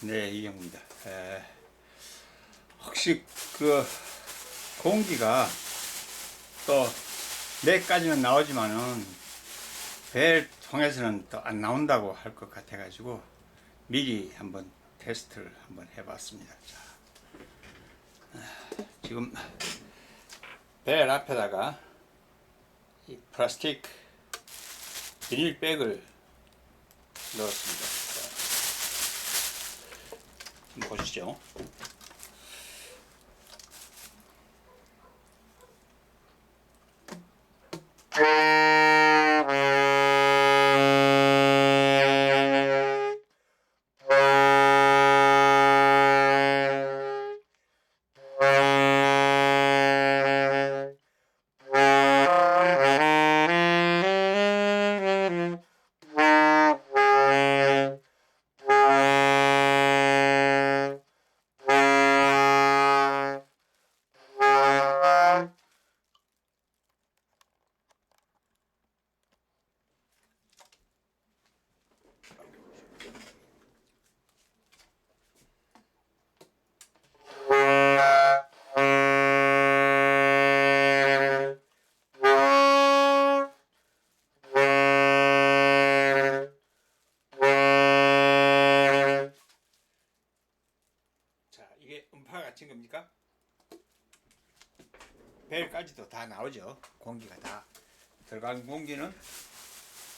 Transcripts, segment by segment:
네, 이경입니다. 에, 혹시 그 공기가 또 내까지는 나오지만은 배를 통해서는 또 안 나온다고 할 것 같아가지고 미리 한번 테스트를 한번 해봤습니다. 자, 아, 지금 벨 앞에다가 이 플라스틱 비닐백을 넣었습니다. 보시죠. 이게 음파가 친 겁니까? 벨까지도 다 나오죠. 공기가 다 들어간 공기는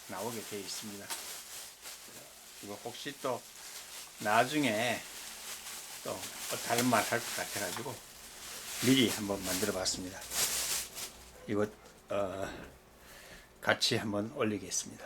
나오게 되어 있습니다. 이거 혹시 또 나중에 또 다른 말 할 것 같아가지고 미리 한번 만들어 봤습니다. 이거 어, 같이 한번 올리겠습니다.